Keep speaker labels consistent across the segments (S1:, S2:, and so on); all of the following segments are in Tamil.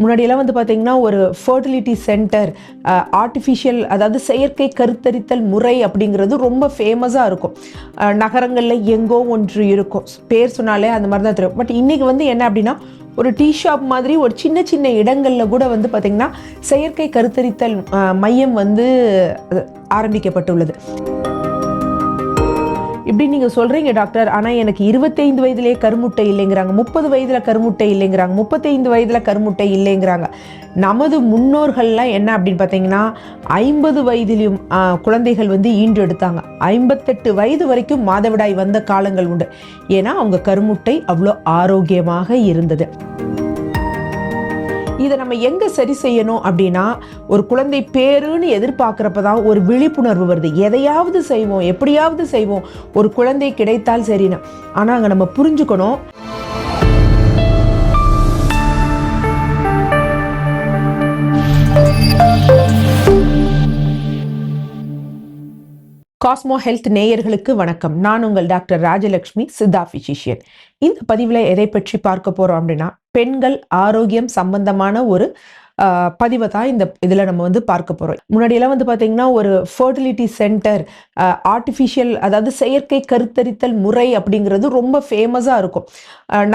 S1: முன்னாடியெல்லாம் வந்து பார்த்திங்கன்னா ஒரு ஃபர்டிலிட்டி சென்டர் ஆர்டிஃபிஷியல் அதாவது செயற்கை கருத்தரித்தல் முறை அப்படிங்கிறது ரொம்ப ஃபேமஸாக இருக்கும். நகரங்களில் எங்கோ ஒன்று இருக்கும். பேர் சொன்னாலே அந்த மாதிரி தான் தெரியும். பட் இன்றைக்கி வந்து என்ன அப்படின்னா ஒரு டீ ஷாப் மாதிரி ஒரு சின்ன சின்ன இடங்களில் கூட வந்து பார்த்திங்கன்னா செயற்கை கருத்தரித்தல் மையம் வந்து ஆரம்பிக்கப்பட்டுள்ளது. இப்படி நீங்கள் சொல்கிறீங்க டாக்டர். ஆனால் எனக்கு இருபத்தைந்து வயதிலேயே கருமுட்டை இல்லைங்கிறாங்க. முப்பது வயதில் கருமுட்டை இல்லைங்கிறாங்க. முப்பத்தைந்து வயதில் கருமுட்டை இல்லைங்கிறாங்க. நமது முன்னோர்கள்லாம் என்ன அப்படின்னு பார்த்தீங்கன்னா ஐம்பது வயதிலும் குழந்தைகள் வந்து ஈன்று எடுத்தாங்க. ஐம்பத்தெட்டு வயது வரைக்கும் மாதவிடாய் வந்த காலங்கள் உண்டு. ஏன்னா அவங்க கருமுட்டை அவ்வளோ ஆரோக்கியமாக இருந்தது. இதை நம்ம எங்கே சரி செய்யணும் அப்படின்னா ஒரு குழந்தை பேருன்னு எதிர்பார்க்குறப்ப தான் ஒரு விழிப்புணர்வு வருது. எதையாவது செய்வோம் எப்படியாவது செய்வோம் ஒரு குழந்தை கிடைத்தால் சரின்னு. ஆனால் அங்கே நம்ம புரிஞ்சுக்கணும் காஸ்மோ ஹெல்த் நேயர்களுக்கு வணக்கம். நான் உங்கள் டாக்டர் ராஜலக்ஷ்மி சித்தா பிசிஷியன். இந்த பதிவில் எதை பற்றி பார்க்க போறோம் அப்படின்னா பெண்கள் ஆரோக்கியம் சம்பந்தமான ஒரு ஆஹ், பதிவை தான் இந்த இதில் நம்ம வந்து பார்க்க போகிறோம் முன்னாடியெல்லாம் வந்து பார்த்தீங்கன்னா ஒரு ஃபர்டிலிட்டி சென்டர் ஆர்டிஃபிஷியல் அதாவது செயற்கை கருத்தரித்தல் முறை அப்படிங்கிறது ரொம்ப ஃபேமஸாக இருக்கும். ஆஹ்,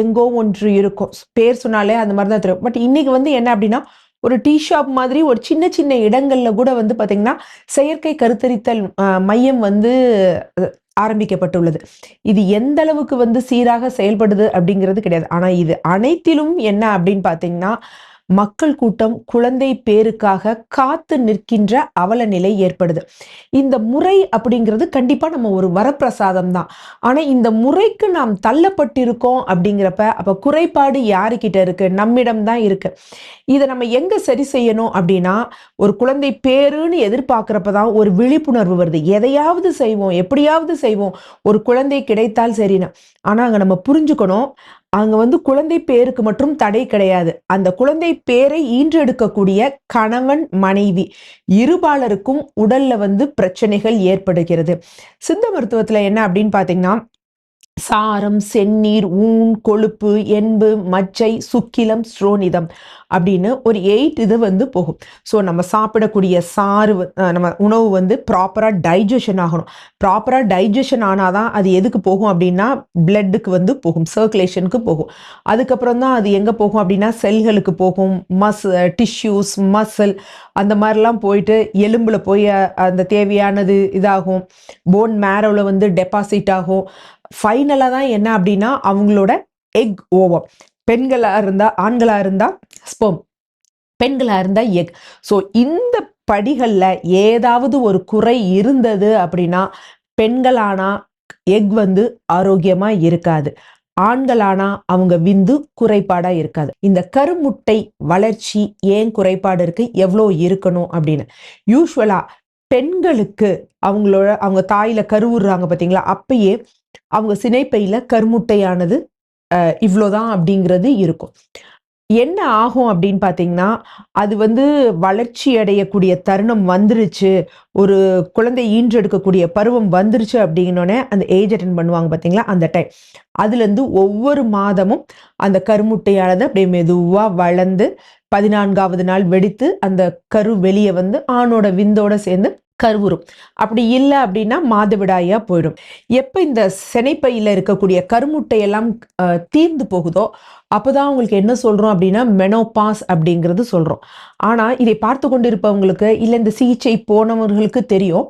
S1: எங்கோ ஒன்று இருக்கும். பேர் சொன்னாலே அந்த மாதிரி தான் தெரியும். பட் இன்னைக்கு வந்து என்ன அப்படின்னா ஒரு டீ ஷாப் மாதிரி ஒரு சின்ன சின்ன இடங்கள்ல கூட வந்து பார்த்தீங்கன்னா செயற்கை கருத்தரித்தல் மையம் வந்து ஆரம்பிக்கப்பட்டுள்ளது. இது எந்த அளவுக்கு வந்து சீராக செயல்படுது அப்படிங்கிறது கிடையாது. ஆனால் இது அனைத்திலும் என்ன அப்படின்னு பார்த்தீங்கன்னா மக்கள் கூட்டம் குழந்தை பேருக்காக காத்து நிற்கின்ற அவல நிலை ஏற்படுது. இந்த முறை அப்படிங்கிறது கண்டிப்பாக நம்ம ஒரு வரப்பிரசாதம் தான். ஆனால் இந்த முறைக்கு நாம் தள்ளப்பட்டிருக்கோம் அப்படிங்கிறப்ப அப்போ குறைபாடு யாருக்கிட்ட இருக்கு? நம்மிடம் தான் இருக்கு. இதை நம்ம எங்கே சரி செய்யணும் அப்படின்னா ஒரு குழந்தை பேருன்னு எதிர்பார்க்குறப்ப தான் ஒரு விழிப்புணர்வு வருது. எதையாவது செய்வோம் எப்படியாவது செய்வோம் ஒரு குழந்தை கிடைத்தால் சரின்னு. ஆனால் அங்கே நம்ம புரிஞ்சுக்கணும் அங்க வந்து குழந்தை பேருக்கு மட்டும் தடை கிடையாது. அந்த குழந்தை பேரை ஈன்றெடுக்கக்கூடிய கணவன் மனைவி இருபாலருக்கும் உடல்ல வந்து பிரச்சனைகள் ஏற்படுகிறது. சித்த மருத்துவத்துல என்ன அப்படின்னு பாத்தீங்கன்னா சாரம் செந்நீர் ஊன் கொழுப்பு எண்பு மச்சை சுக்கிலம் ஸ்ரோனிதம் அப்படின்னு ஒரு எயிட் இது வந்து போகும். ஸோ நம்ம சாப்பிடக்கூடிய சாறு நம்ம உணவு வந்து ப்ராப்பராக டைஜஷன் ஆகணும். ப்ராப்பராக டைஜஷன் ஆனால் தான் அது எதுக்கு போகும் அப்படின்னா பிளட்டுக்கு வந்து போகும் சர்க்குலேஷனுக்கு போகும். அதுக்கப்புறம் தான் அது எங்கே போகும் அப்படின்னா செல்களுக்கு போகும் மஸ் டிஷ்யூஸ் மசில் அந்த மாதிரிலாம் போயிட்டு எலும்பில் போய் அந்த தேவையானது இதாகும். போன் மேரோவில் வந்து டெபாசிட் ஆகும். ஃபைனலாக தான் என்ன அப்படின்னா அவங்களோட எக் ஓவம் பெண்களாக இருந்தால் ஆண்களாக இருந்தால் ஸ்பெர்ம் பெண்களாக இருந்தால் எக் ஸோ இந்த படிகளில் ஏதாவது ஒரு குறை இருந்தது அப்படின்னா பெண்களானா எக் வந்து ஆரோக்கியமாக இருக்காது. ஆண்களானா அவங்க விந்து குறைபாடா இருக்காது. இந்த கருமுட்டை வளர்ச்சி ஏன் குறைபாடு இருக்கு? எவ்வளோ இருக்கணும் அப்படின்னு. யூஸ்வலா பெண்களுக்கு அவங்களோட அவங்க தாயில கருவுறாங்க பார்த்தீங்களா அப்பயே அவங்க சினைப்பையில் கருமுட்டையானது இவ்வளோதான் அப்படிங்கிறது இருக்கும். என்ன ஆகும் அப்படின்னு பார்த்தீங்கன்னா அது வந்து வளர்ச்சி அடையக்கூடிய தருணம் வந்துருச்சு ஒரு குழந்தை ஈன்றெடுக்கக்கூடிய பருவம் வந்துருச்சு அப்படின்னோடனே அந்த ஏஜ் அட்டன் பண்ணுவாங்க பார்த்தீங்களா அந்த டைம். அதுலேருந்து ஒவ்வொரு மாதமும் அந்த கருமுட்டையானது அப்படியே மெதுவாக வளர்ந்து பதினான்காவது நாள் வெடித்து அந்த கரு வெளியே வந்து ஆணோட விந்தோட சேர்ந்து கருவுறும். அப்படி இல்லை அப்படின்னா மாதவிடாயாக போயிடும். எப்போ இந்த செனைப்பையில் இருக்கக்கூடிய கருமுட்டையெல்லாம் தீர்ந்து போகுதோ அப்போதான் உங்களுக்கு என்ன சொல்கிறோம் அப்படின்னா மெனோபாஸ் அப்படிங்கிறது சொல்கிறோம் ஆனால் இதை பார்த்து கொண்டிருப்பவங்களுக்கு இல்லை இந்த சிகிச்சை போனவர்களுக்கு தெரியும்.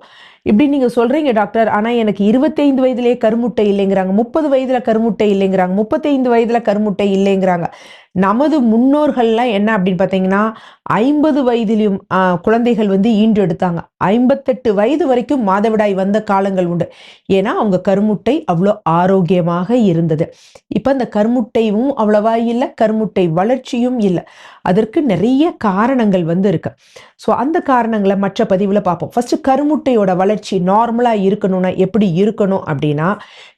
S1: இப்படி நீங்கள் சொல்கிறீங்க டாக்டர். ஆனால் எனக்கு இருபத்தைந்து வயதுலேயே கருமுட்டை இல்லைங்கிறாங்க முப்பது வயதில் கருமுட்டை இல்லைங்கிறாங்க முப்பத்தைந்து வயதில் கருமுட்டை இல்லைங்கிறாங்க. நமது முன்னோர்கள்லாம் என்ன அப்படின்னு பார்த்தீங்கன்னா ஐம்பது வயதிலும் குழந்தைகள் வந்து ஈன்று எடுத்தாங்க. ஐம்பத்தெட்டு வயது வரைக்கும் மாதவிடாய் வந்த காலங்கள் உண்டு. ஏன்னா அவங்க கருமுட்டை அவ்வளோ ஆரோக்கியமாக இருந்தது. இப்போ அந்த கருமுட்டையும் அவ்வளவா இல்லை கருமுட்டை வளர்ச்சியும் இல்லை. அதற்கு நிறைய காரணங்கள் வந்து இருக்கு. ஸோ அந்த காரணங்களை மற்ற பதிவில் பார்ப்போம். ஃபஸ்ட்டு கருமுட்டையோட வளர்ச்சி நார்மலாக இருக்கணும்னா எப்படி இருக்கணும் அப்படின்னா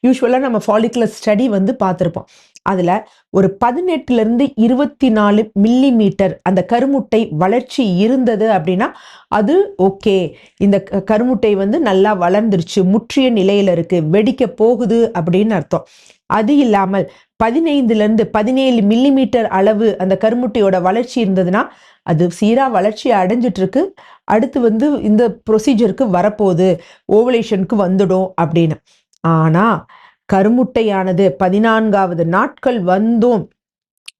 S1: யூஸ்வலாக நம்ம ஃபாலிகுலர் ஸ்டடி வந்து பார்த்துருப்போம். அதில் ஒரு பதினெட்டுலேருந்து இருபத்தி நாலு மில்லி மீட்டர் அந்த கருமுட்டை வளர்ச்சி இருந்தது அப்படின்னா அது ஓகே இந்த க- கருமுட்டை வந்து நல்லா வளர்ந்துருச்சு முற்றிய நிலையில் இருக்குது வெடிக்க போகுது அப்படின்னு அர்த்தம். அது இல்லாமல் பதினைந்துலேருந்து பதினேழு மில்லிமீட்டர் அளவு அந்த கருமுட்டையோட வளர்ச்சி இருந்ததுன்னா அது சீராக வளர்ச்சி அடைஞ்சிட்ருக்கு. அடுத்து வந்து இந்த ப்ரொசீஜருக்கு வரப்போகுது ஓவலேஷனுக்கு வந்துடும் அப்படின்னு. ஆனால் கருமுட்டையானது பதினான்காவது நாட்கள் வந்தும்.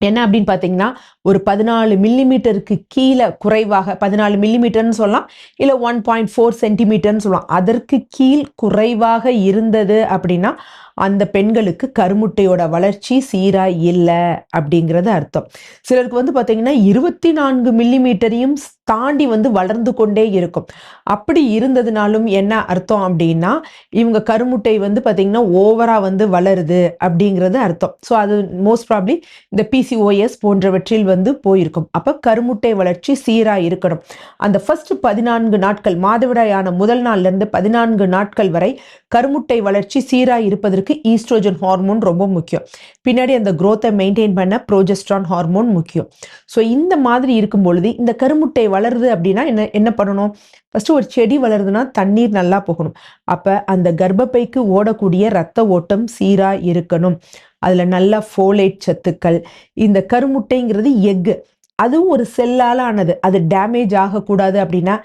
S1: என்ன அப்படின்னு பார்த்தீங்கன்னா ஒரு பதினாலு மில்லிமீட்டருக்கு கீழே குறைவாக பதினாலு மில்லிமீட்டர்னு சொல்லலாம் இல்லை ஒன் பாயிண்ட் ஃபோர் சென்டிமீட்டர்னு சொல்லலாம். அதற்கு கீழ் குறைவாக இருந்தது அப்படின்னா அந்த பெண்களுக்கு கருமுட்டையோட வளர்ச்சி சீராக இல்லை அப்படிங்கிறது அர்த்தம். சிலருக்கு வந்து பார்த்தீங்கன்னா இருபத்தி நான்கு மில்லிமீட்டரையும் தாண்டி வந்து வளர்ந்து கொண்டே இருக்கும். அப்படி இருந்ததுனாலும் என்ன அர்த்தம் அப்படின்னா இவங்க கருமுட்டை வந்து பார்த்தீங்கன்னா ஓவராக வந்து வளருது அப்படிங்கிறது அர்த்தம். ஸோ அது மோஸ்ட் ப்ராப்ளி இந்த பிசிஓஎஸ் போன்றவற்றில் வந்து போயிருக்கும். அப்போ கருமுட்டை வளர்ச்சி சீராக இருக்கணும். அந்த ஃபஸ்ட்டு பதினான்கு நாட்கள் மாதவிடாயான முதல் நாள்ல இருந்து பதினான்கு நாட்கள் வரை கருமுட்டை வளர்ச்சி சீராக இருப்பதற்கு ஈஸ்ட்ரோஜன் ஹார்மோன் ரொம்ப முக்கியம். பின்னாடி அந்த க்ரோத்தை மெயின்டைன் பண்ண ப்ரோஜெஸ்ட்ரான் ஹார்மோன் முக்கியம். ஸோ இந்த மாதிரி இருக்கும் பொழுது இந்த கருமுட்டை வளருது அப்படின்னா என்ன என்ன பண்ணணும்? ஃபஸ்ட்டு ஒரு செடி வளருதுன்னா தண்ணீர் நல்லா போகணும். அப்போ அந்த கர்ப்பப்பைக்கு ஓடக்கூடிய ரத்த ஓட்டம் சீராக இருக்கணும். அதில் நல்ல ஃபோலேட் சத்துக்கள் இந்த கருமுட்டைங்கிறது எக்கு. அதுவும் ஒரு செல்லால் ஆனது அது டேமேஜ் ஆகக்கூடாது அப்படின்னா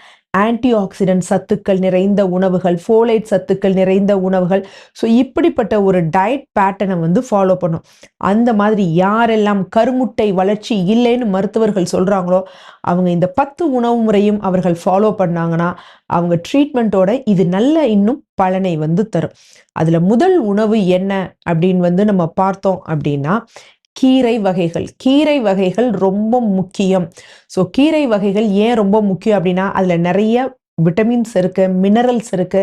S1: ஆன்டி ஆக்சிடென்ட் சத்துக்கள் நிறைந்த உணவுகள் ஃபோலைட் சத்துக்கள் நிறைந்த உணவுகள். ஸோ இப்படிப்பட்ட ஒரு டயட் பேட்டர்னை வந்து ஃபாலோ பண்ணும். அந்த மாதிரி யாரெல்லாம் கருமுட்டை வளர்ச்சி இல்லைன்னு மருத்துவர்கள் சொல்கிறாங்களோ அவங்க இந்த பத்து உணவு முறையும் அவர்கள் ஃபாலோ பண்ணாங்கன்னா அவங்க ட்ரீட்மெண்ட்டோட இது நல்ல இன்னும் பலனை வந்து தரும். அதில் முதல் உணவு என்ன அப்படின்னு வந்து நம்ம பார்த்தோம் அப்படின்னா கீரை வகைகள். கீரை வகைகள் ரொம்ப முக்கியம். ஸோ கீரை வகைகள் ஏன் ரொம்ப முக்கியம் அப்படின்னா அதில் நிறைய விட்டமின்ஸ் இருக்கு மினரல்ஸ் இருக்கு.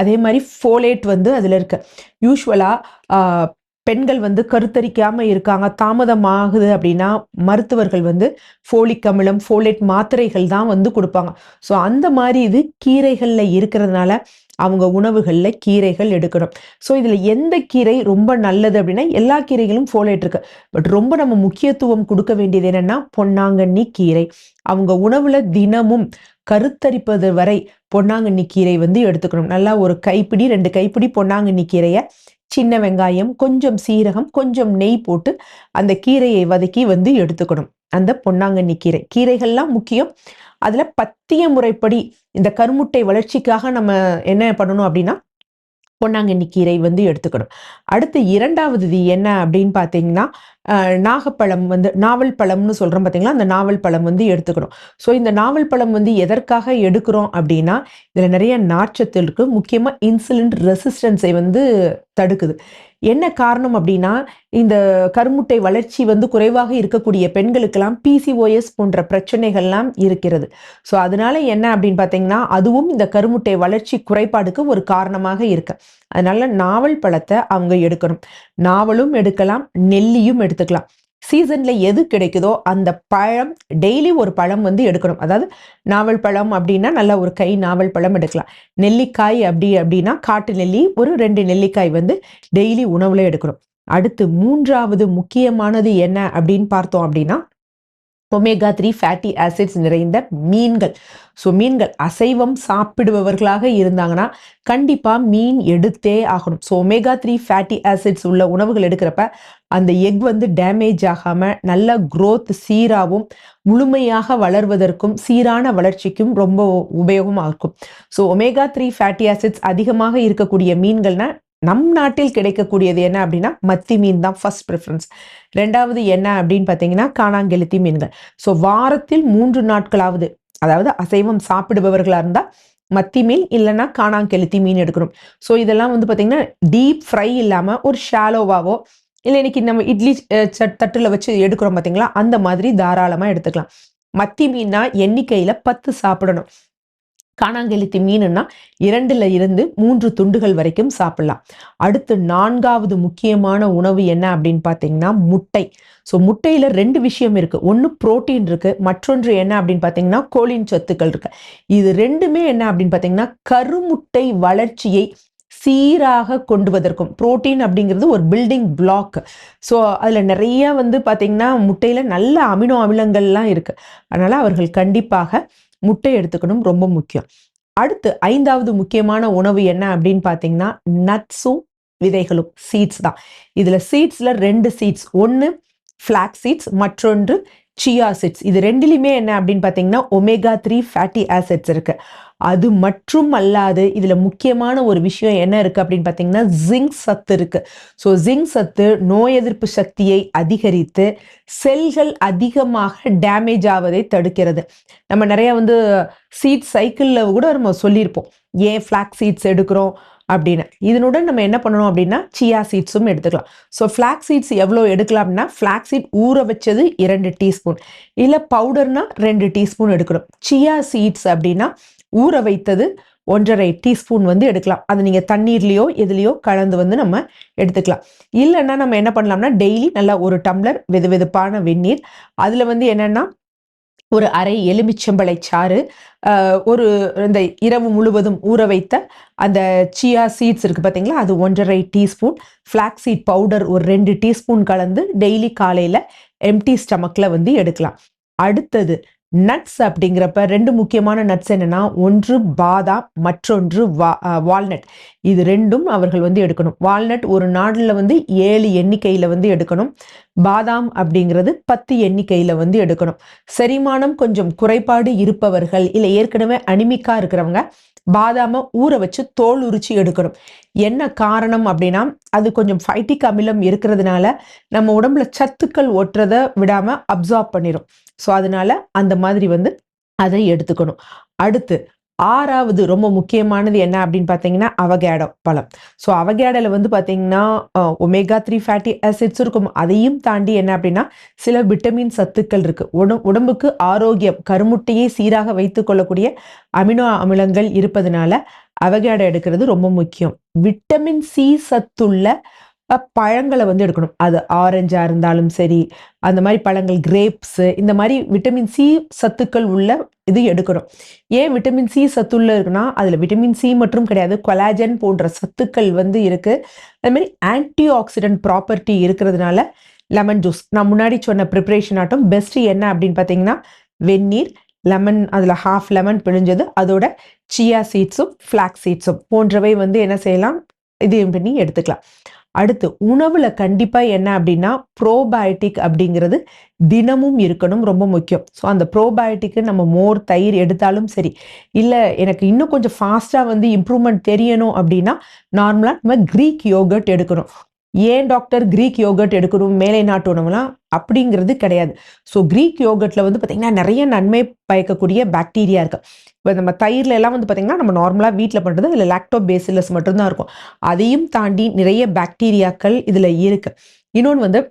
S1: அதே மாதிரி ஃபோலேட் வந்து அதில் இருக்கு. யூஸ்வலாக பெண்கள் வந்து கருத்தரிக்காமல் இருக்காங்க தாமதமாகுது அப்படின்னா மருத்துவர்கள் வந்து ஃபோலிக் அமிலம் ஃபோலேட் மாத்திரைகள் தான் வந்து கொடுப்பாங்க. ஸோ அந்த மாதிரி இது கீரைகளில் இருக்கிறதுனால அவங்க உணவுகளில் கீரைகள் எடுக்கணும். ஸோ இதில் எந்த கீரை ரொம்ப நல்லது அப்படின்னா எல்லா கீரைகளும் ஃபோலேட் இருக்கு. பட் ரொம்ப நம்ம முக்கியத்துவம் கொடுக்க வேண்டியது என்னென்னா பொன்னாங்கண்ணி கீரை. அவங்க உணவில் தினமும் கருத்தரிப்பது வரை பொன்னாங்கண்ணி கீரை வந்து எடுத்துக்கணும். நல்லா ஒரு கைப்பிடி ரெண்டு கைப்பிடி பொன்னாங்கண்ணி கீரையை சின்ன வெங்காயம் கொஞ்சம் சீரகம் கொஞ்சம் நெய் போட்டு அந்த கீரையை வதக்கி வந்து எடுத்துக்கணும். அந்த பொன்னாங்கண்ணி கீரை. கீரைகள்லாம் முக்கியம். அதுல பத்திய முறைப்படி இந்த கருமுட்டை வளர்ச்சிக்காக நம்ம என்ன பண்ணணும் அப்படின்னா பொன்னாங்கண்ணி கீரை வந்து எடுத்துக்கணும். அடுத்து இரண்டாவது என்ன அப்படின்னு பார்த்தீங்கன்னா நாகப்பழம் வந்து நாவல் பழம்னு சொல்கிறோம் பார்த்தீங்களா அந்த நாவல் பழம் வந்து எடுத்துக்கணும். ஸோ இந்த நாவல் பழம் வந்து எதற்காக எடுக்கிறோம் அப்படின்னா இதில் நிறைய நார்ச்சத்து இருக்கு. முக்கியமாக இன்சுலின் ரெசிஸ்டன்ஸை வந்து தடுக்குது. என்ன காரணம் அப்படின்னா இந்த கருமுட்டை வளர்ச்சி வந்து குறைவாக இருக்கக்கூடிய பெண்களுக்கெல்லாம் பிசிஓஎஸ் போன்ற பிரச்சனைகள்லாம் இருக்கிறது. ஸோ அதனால என்ன அப்படின்னு பார்த்தீங்கன்னா அதுவும் இந்த கருமுட்டை வளர்ச்சி குறைபாடுக்கு ஒரு காரணமாக இருக்கு. அதனால நாவல் பழத்தை அவங்க எடுக்கணும். நாவலும் எடுக்கலாம் நெல்லியும் எடுத்துக்கலாம். சீசனில் எது கிடைக்குதோ அந்த பழம் டெய்லி ஒரு பழம் வந்து எடுக்கணும். அதாவது நாவல் பழம் அப்படின்னா நல்லா ஒரு கை நாவல் பழம் எடுக்கலாம். நெல்லிக்காய் அப்படி அப்படின்னா காட்டு நெல்லி ஒரு ரெண்டு நெல்லிக்காய் வந்து டெய்லி உணவில் எடுக்கணும். அடுத்து மூன்றாவது முக்கியமானது என்ன அப்படின்னு பார்த்தோம் அப்படின்னா ஒமேகா த்ரீ ஃபேட்டி ஆசிட்ஸ் நிறைந்த மீன்கள். ஸோ மீன்கள் அசைவம் சாப்பிடுபவர்களாக இருந்தாங்கன்னா கண்டிப்பாக மீன் எடுத்தே ஆகணும். So omega three fatty acids உள்ள உணவுகள் எடுக்கிறப்ப அந்த எக் வந்து டேமேஜ் ஆகாமல் நல்ல க்ரோத் சீராகவும் முழுமையாக வளர்வதற்கும் சீரான வளர்ச்சிக்கும் ரொம்ப உபயோகமாக இருக்கும். So omega three fatty acids அதிகமாக இருக்கக்கூடிய மீன்கள்னால் நம் நாட்டில் கிடைக்கக்கூடியது என்ன அப்படின்னா மத்தி மீன் தான் ஃபர்ஸ்ட் ப்ரிஃபரன்ஸ் ரெண்டாவது என்ன அப்படின்னு பார்த்தீங்கன்னா காணாங்கெளுத்தி மீன்கள். ஸோ வாரத்தில் மூன்று நாட்களாவது அதாவது அசைவம் சாப்பிடுபவர்களாக இருந்தால் மத்தி மீன் இல்லைன்னா காணாங்கெளுத்தி மீன் எடுக்கணும். ஸோ இதெல்லாம் வந்து பார்த்தீங்கன்னா டீப் ஃப்ரை இல்லாமல் ஒரு ஷாலோவாவோ இல்லை இன்னைக்கு நம்ம இட்லி சட்- தட்டுல வச்சு எடுக்கிறோம் பார்த்தீங்களா? அந்த மாதிரி தாராளமாக எடுத்துக்கலாம். மத்தி மீன்னா எண்ணிக்கையில் பத்து சாப்பிடணும். காணாங்கெளுத்தி மீனுன்னா இரண்டுல இருந்து மூன்று துண்டுகள் வரைக்கும் சாப்பிடலாம். அடுத்து நான்காவது முக்கியமான உணவு என்ன அப்படின்னு பார்த்தீங்கன்னா முட்டை. ஸோ முட்டையில் ரெண்டு விஷயம் இருக்குது ஒன்று புரோட்டீன் இருக்குது மற்றொன்று என்ன அப்படின்னு பார்த்தீங்கன்னா கோலின் சத்துக்கள் இருக்கு. இது ரெண்டுமே என்ன அப்படின்னு பார்த்தீங்கன்னா கருமுட்டை வளர்ச்சியை சீராக கொண்டுவதற்கும். புரோட்டீன் அப்படிங்கிறது ஒரு பில்டிங் பிளாக். ஸோ அதில் நிறைய வந்து பார்த்தீங்கன்னா முட்டையில் நல்ல அமினோ அமிலங்கள்லாம் இருக்குது அதனால் அவர்கள் கண்டிப்பாக முட்டை எடுத்துக்கணும் ரொம்ப முக்கியம். அடுத்து ஐந்தாவது முக்கியமான உணவு என்ன அப்படின்னு பார்த்தீங்கன்னா நட்ஸும் விதைகளும் சீட்ஸ் தான். இதில் சீட்ஸில் ரெண்டு சீட்ஸ் ஒன்று ஃப்ளாக் சீட்ஸ் மற்றொன்று சியா சீட்ஸ் இது ரெண்டுலையுமே என்ன அப்படின்னு பார்த்தீங்கன்னா ஒமேகா த்ரீ ஃபேட்டி ஆசிட்ஸ் இருக்குது அது மற்றும் அல்லாது இதில் முக்கியமான ஒரு விஷயம் என்ன இருக்குது அப்படின்னு பார்த்தீங்கன்னா ஜிங்க் சத்து இருக்குது ஸோ ஜிங்க் சத்து நோய் எதிர்ப்பு சக்தியை அதிகரித்து செல்கள் அதிகமாக டேமேஜ் ஆவதை தடுக்கிறது. நம்ம நிறையா வந்து சீட் சைக்கிளில் கூட நம்ம சொல்லியிருப்போம். ஏன் ஃப்ளாக் சீட்ஸ் எடுக்கிறோம் அப்படின்னு. இதனுடன் நம்ம என்ன பண்ணணும் அப்படின்னா சியா சீட்ஸும் எடுத்துக்கலாம். ஸோ ஃப்ளாக் சீட்ஸ் எவ்வளோ எடுக்கலாம் அப்படின்னா ஃப்ளாக் சீட் ஊற வச்சது இரண்டு டீஸ்பூன் இல்லை பவுடர்னா ரெண்டு டீஸ்பூன் எடுக்கணும். சியா சீட்ஸ் அப்படின்னா ஊற வைத்தது ஒன்றரை டீஸ்பூன் வந்து எடுக்கலாம். அது நீங்கள் தண்ணீர்லேயோ எதுலேயோ கலந்து வந்து நம்ம எடுத்துக்கலாம். இல்லைன்னா நம்ம என்ன பண்ணலாம்னா டெய்லி நல்லா ஒரு டம்ளர் வெது வெதுப்பான வெந்நீர். அதில் வந்து என்னென்னா ஒரு அரை எலுமிச்சம்பளை சாறு ஒரு இந்த இரவு முழுவதும் ஊற வைத்த அந்த சியா சீட்ஸ் இருக்குது பார்த்தீங்களா அது ஒன்றரை டீஸ்பூன். ஃப்ளாக் சீட் பவுடர் ஒரு ரெண்டு டீஸ்பூன் கலந்து டெய்லி காலையில் எம்டி ஸ்டமக்கில் வந்து எடுக்கலாம். அடுத்தது நட்ஸ் அப்படிங்கிறப்ப ரெண்டு முக்கியமான நட்ஸ் என்னென்னா ஒன்று பாதாம் மற்றொன்று வா வால்நட் இது ரெண்டும் அவர்கள் வந்து எடுக்கணும். வால்நட் ஒரு நாளில் வந்து ஏழு எண்ணிக்கையில் வந்து எடுக்கணும். பாதாம் அப்படிங்கிறது பத்து எண்ணிக்கையில் வந்து எடுக்கணும். செரிமானம் கொஞ்சம் குறைபாடு இருப்பவர்கள் இல்லை ஏற்கனவே அனிமிக்காக இருக்கிறவங்க பாதாமை ஊற வச்சு தோல் உரிச்சு எடுக்கணும். என்ன காரணம் அப்படின்னா அது கொஞ்சம் ஃபைட்டிக் அமிலம் இருக்கிறதுனால நம்ம உடம்புல சத்துக்கள் ஒட்டுறதை விடாம அப்சார்ப் பண்ணிடும் ஸோ அதனால அந்த மாதிரி வந்து அதை எடுத்துக்கணும். அடுத்து ஆறாவது ரொம்ப முக்கியமானது என்ன அப்படின்னு பார்த்தீங்கன்னா அவகேடோ பழம். ஸோ அவகேடோல வந்து பார்த்தீங்கன்னா ஒமேகா த்ரீ ஃபேட்டி ஆசிட்ஸ் இருக்கும். அதையும் தாண்டி என்ன அப்படின்னா சில விட்டமின் சத்துக்கள் இருக்குது உடம் உடம்புக்கு ஆரோக்கியம் கருமுட்டையை சீராக வைத்து கொள்ளக்கூடிய அமினோ அமிலங்கள் இருப்பதனால அவகேடோ எடுக்கிறது ரொம்ப முக்கியம். விட்டமின் சி சத்துள்ள பழங்களை வந்து எடுக்கணும். அது ஆரஞ்சாக இருந்தாலும் சரி அந்த மாதிரி பழங்கள் கிரேப்ஸு இந்த மாதிரி விட்டமின் சி சத்துக்கள் உள்ள இது எடுக்கணும். ஏன் விட்டமின் சி சத்துள்ள இருக்குன்னா அதில் விட்டமின் சி மற்றும் கிடையாது கொலாஜன் போன்ற சத்துக்கள் வந்து இருக்குது அது மாதிரி ஆன்டி ஆக்சிடென்ட் ப்ராப்பர்ட்டி இருக்கிறதுனால லெமன் ஜூஸ் நான் முன்னாடி சொன்ன ப்ரிப்ரேஷன் ஆட்டம் பெஸ்ட்டு என்ன அப்படின்னு பார்த்தீங்கன்னா வெந்நீர் லெமன் அதில் ஹாஃப் லெமன் பிழிஞ்சது அதோட சியா சீட்ஸும் ஃப்ளாக் சீட்ஸும் போன்றவை வந்து என்ன செய்யலாம்? இதையும் பண்ணி எடுத்துக்கலாம். அடுத்து உணவுல கண்டிப்பா என்ன அப்படின்னா ப்ரோபயோட்டிக் அப்படிங்கிறது தினமும் இருக்கணும் ரொம்ப முக்கியம். ஸோ அந்த ப்ரோபயோட்டிக்கு நம்ம மோர் தயிர் எடுத்தாலும் சரி இல்லை எனக்கு இன்னும் கொஞ்சம் ஃபாஸ்ட்டாக வந்து இம்ப்ரூவ்மெண்ட் தெரியணும் அப்படின்னா நார்மலாக நம்ம க்ரீக் யோகர்ட் எடுக்கணும். ஏன் டாக்டர் க்ரீக் யோகர்ட் எடுக்கணும் மேலை நாட்டு உணவுலாம் அப்படிங்கிறது கிடையாது. ஸோ க்ரீக் யோகர்ட்ல வந்து பார்த்தீங்கன்னா நிறைய நன்மை பயக்கக்கூடிய பாக்டீரியா இருக்கு. இப்போ நம்ம தயிரில் எல்லாம் வந்து பார்த்தீங்கன்னா நம்ம நார்மலாக வீட்டில் பண்ணுறது இதில் லாக்டோ பேசிலஸ் மட்டும்தான் இருக்கும். அதையும் தாண்டி நிறைய பாக்டீரியாக்கள் இதில் இருக்கு. இன்னொன்று வந்து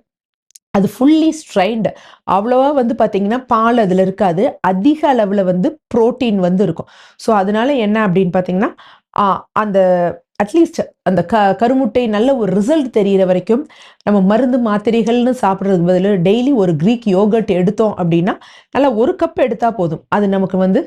S1: அது ஃபுல்லி ஸ்ட்ரைன்டு அவ்வளோவா வந்து பார்த்தீங்கன்னா பால் அதில் இருக்காது. அதிக அளவில் வந்து புரோட்டீன் வந்து இருக்கும். ஸோ அதனால என்ன அப்படின்னு பார்த்தீங்கன்னா அந்த அட்லீஸ்ட் அந்த க கருமுட்டை நல்ல ஒரு ரிசல்ட் தெரியிற வரைக்கும் நம்ம மருந்து மாத்திரைகள்னு சாப்பிட்றதுக்கு பதில் டெய்லி ஒரு க்ரீக் யோகர்ட் எடுத்தோம் அப்படின்னா நல்லா ஒரு கப் எடுத்தால் போதும். அது நமக்கு வந்து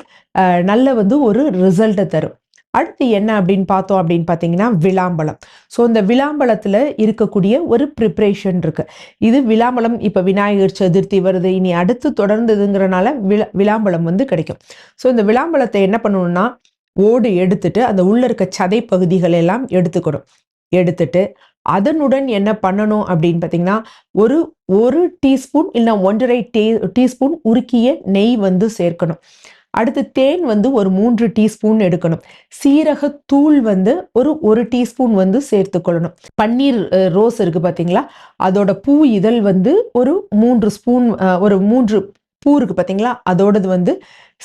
S1: நல்ல வந்து ஒரு ரிசல்ட்டை தரும். அடுத்து என்ன அப்படின்னு பார்த்தோம் அப்படின்னு பார்த்தீங்கன்னா விளாம்பழம். ஸோ இந்த விளாம்பழத்தில் இருக்கக்கூடிய ஒரு ப்ரிப்ரேஷன் இருக்குது இது விளாம்பழம் இப்போ விநாயகர் சதுர்த்தி வருது இனி அடுத்து தொடர்ந்ததுங்கிறனால விளா விளாம்பழம் வந்து கிடைக்கும். ஸோ இந்த விளாம்பழத்தை என்ன பண்ணணும்னா ஓடு எடுத்துட்டு அந்த உள்ள இருக்க சதை பகுதிகள் எல்லாம் எடுத்துக்கணும். எடுத்துட்டு அதனுடன் என்ன பண்ணணும் அப்படின்னு பார்த்தீங்கன்னா ஒரு ஒரு டீஸ்பூன் இல்லை ஒன்றரை டீ டீஸ்பூன் உருக்கிய நெய் வந்து சேர்க்கணும். அடுத்து தேன் வந்து ஒரு மூன்று டீஸ்பூன் எடுக்கணும். சீரக தூள் வந்து ஒரு ஒரு டீஸ்பூன் வந்து சேர்த்துக்கொள்ளணும். பன்னீர் ரோஸ் இருக்குது பார்த்தீங்களா? அதோட பூ இதழ் வந்து ஒரு மூன்று ஸ்பூன் ஒரு மூன்று பூ இருக்குது பார்த்தீங்களா அதோடது வந்து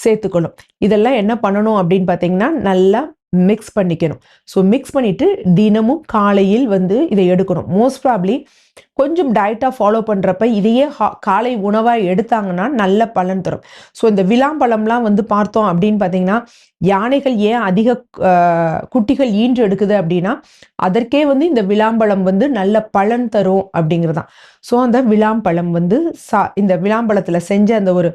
S1: சேர்த்துக்கணும். இதெல்லாம் என்ன பண்ணணும் அப்படின்னு பார்த்தீங்கன்னா நல்லா மிக்ஸ் பண்ணிக்கணும். ஸோ மிக்ஸ் பண்ணிவிட்டு தினமும் காலையில் வந்து இதை எடுக்கணும். மோஸ்ட் ப்ராப்ளி கொஞ்சம் டயட்டாக ஃபாலோ பண்ணுறப்ப இதையே ஹா- காலை உணவாக எடுத்தாங்கன்னா நல்ல பலன் தரும். ஸோ இந்த விளாம்பழம்லாம் வந்து பார்த்தோம் அப்படின்னு பார்த்தீங்கன்னா யானைகள் ஏன் அதிக குட்டிகள் ஈன்று எடுக்குது அப்படின்னா அதற்கே வந்து இந்த விளாம்பழம் வந்து நல்ல பலன் தரும் அப்படிங்கிறதான். ஸோ அந்த விளாம்பழம் வந்து சா இந்த விளாம்பழத்தில் செஞ்ச அந்த ஒரு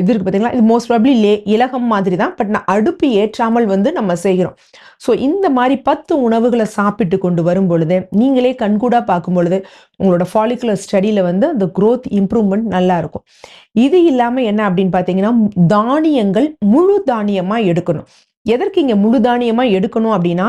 S1: இது இருக்கு பார்த்தீங்களா இது மோஸ்ட் ப்ராப்ளி லே இலகம் மாதிரி தான் பட் நான் அடுப்பு ஏற்றாமல் வந்து நம்ம செய்கிறோம். ஸோ இந்த மாதிரி பத்து உணவுகளை சாப்பிட்டு கொண்டு வரும் பொழுது நீங்களே கண்கூடா பார்க்கும் பொழுது உங்களோட ஃபாலிகுலர் ஸ்டடியில் வந்து அந்த க்ரோத் இம்ப்ரூவ்மெண்ட் நல்லா இருக்கும். இது இல்லாமல் என்ன அப்படின்னு பார்த்தீங்கன்னா தானியங்கள் முழு தானியமாக எடுக்கணும். எதற்கு இங்கே முழு தானியமாக எடுக்கணும் அப்படின்னா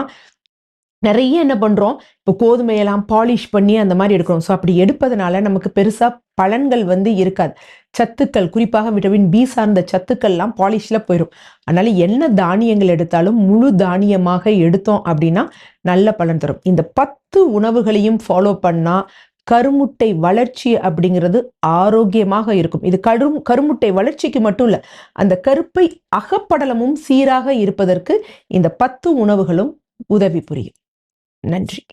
S1: நிறைய என்ன பண்ணுறோம் இப்போ கோதுமையெல்லாம் பாலிஷ் பண்ணி அந்த மாதிரி எடுக்கிறோம். ஸோ அப்படி எடுப்பதனால நமக்கு பெருசாக பலன்கள் வந்து இருக்காது. சத்துக்கள் குறிப்பாக விட்டமின் பி சார்ந்த சத்துக்கள்லாம் பாலிஷில் போயிடும் அதனால் என்ன தானியங்கள் எடுத்தாலும் முழு தானியமாக எடுத்தோம் அப்படின்னா நல்ல பலன் தரும். இந்த பத்து உணவுகளையும் ஃபாலோ பண்ணால் கருமுட்டை வளர்ச்சி அப்படிங்கிறது ஆரோக்கியமாக இருக்கும். இது கரும் கருமுட்டை வளர்ச்சிக்கு மட்டும் இல்லை அந்த கருப்பை அகப்படலமும் சீராக இருப்பதற்கு இந்த பத்து உணவுகளும் உதவி புரியும். நன்றி.